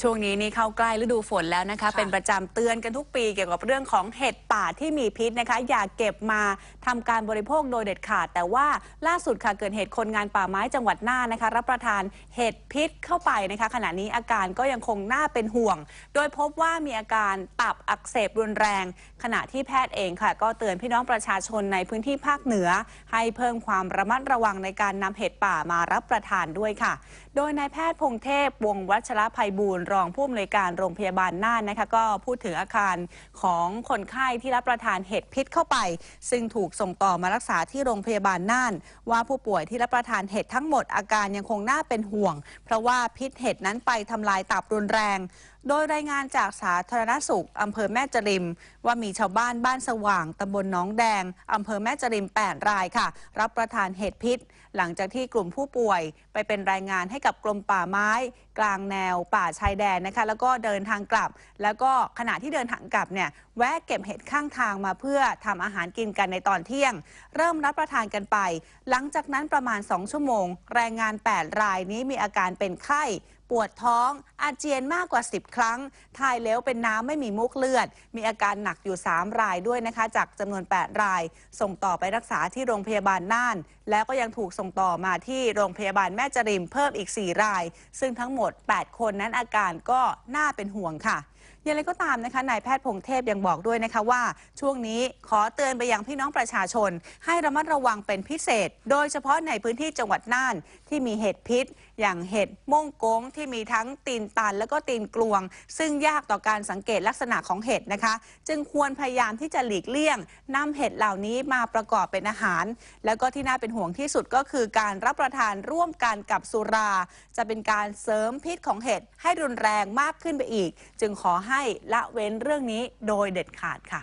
ช่วงนี้นี่เข้าใกล้ฤดูฝนแล้วนะคะค่ะเป็นประจำเตือนกันทุกปีเกี่ยวกับเรื่องของเห็ดป่าที่มีพิษนะคะ อย่าเก็บมาทำการบริโภคโดยเด็ดขาด แต่ว่าล่าสุดค่ะเกิดเหตุคนงานป่าไม้จังหวัดน่านนะคะ รับประทานเห็ดพิษเข้าไปนะคะ ขณะนี้อาการก็ยังคงน่าเป็นห่วง โดยพบว่ามีอาการตับอักเสบรุนแรง ขณะที่แพทย์เองค่ะ ก็เตือนพี่น้องประชาชนในพื้นที่ภาคเหนือ ให้เพิ่มความระมัดระวังในการนำเห็ดป่ามารับประทานด้วยค่ะ โดยนายแพทย์พงเทพวงศ์วัชรภัยบูรณ์รองผู้อำนวยการโรงพยาบาลน่านนะคะ ก็พูดถึงอาการของคนไข้ที่รับประทานเห็ดพิษเข้าไป ซึ่งถูกส่งต่อมารักษาที่โรงพยาบาลน่าน ว่าผู้ป่วยที่รับประทานเห็ดทั้งหมดอาการยังคงน่าเป็นห่วง เพราะว่าพิษเห็ดนั้นไปทำลายตับรุนแรง โดยรายงานจากสาธารณสุขอำเภอแม่จริม ว่ามีชาวบ้านบ้านสว่างตำบลหนองแดงอำเภอแม่จริม 8 รายค่ะ รับประทานเห็ดพิษ หลังจากที่กลุ่มผู้ป่วย ไปเป็นรายงานให้กับกรมป่าไม้ กลางแนวป่าชายแดนนะคะ แล้วก็เดินทางกลับ แล้วก็ขณะที่เดินทางกลับเนี่ยแวะเก็บเห็ดข้างทางมาเพื่อทำอาหารกินกันในตอนเที่ยง เริ่มรับประทานกันไป หลังจากนั้นประมาณ 2 ชั่วโมง แรงงาน 8 รายนี้มีอาการเป็นไข้ ปวดท้อง อาเจียนมากกว่า 10 ครั้ง ถ่ายเหลวเป็นน้ำไม่มีมุกเลือด มีอาการหนักอยู่ 3 รายด้วยนะคะ จากจำนวน 8 ราย ส่งต่อไปรักษาที่โรงพยาบาลน่านแล้วก็ยังถูกส่งต่อมาที่โรงพยาบาลแม่จริมเพิ่มอีก 4 ราย ซึ่งทั้งหมด 8 คนนั้นอาการก็น่าเป็นห่วงค่ะอย่างไรก็ตามนะคะนายแพทย์พงเทพยังบอกด้วยนะคะว่า ช่วงนี้ขอเตือนไปยังพี่น้องประชาชน ให้ระมัดระวังเป็นพิเศษ โดยเฉพาะในพื้นที่จังหวัดน่าน ที่มีเห็ดพิษ อย่างเห็ดม่งโก้งที่มีทั้งตีนตัน แล้วก็ตีนกลวง ซึ่งยากต่อการสังเกตลักษณะของเห็ดนะคะ จึงควรพยายามที่จะหลีกเลี่ยงนำเห็ดเหล่านี้มาประกอบเป็นอาหาร แล้วก็ที่น่าเป็นห่วงที่สุดก็คือการรับประทานร่วมกันกับสุรา จะเป็นการเสริมพิษของเห็ดให้รุนแรงมากขึ้นไปอีก จึงขอให้ละเว้นเรื่องนี้โดยเด็ดขาดค่ะ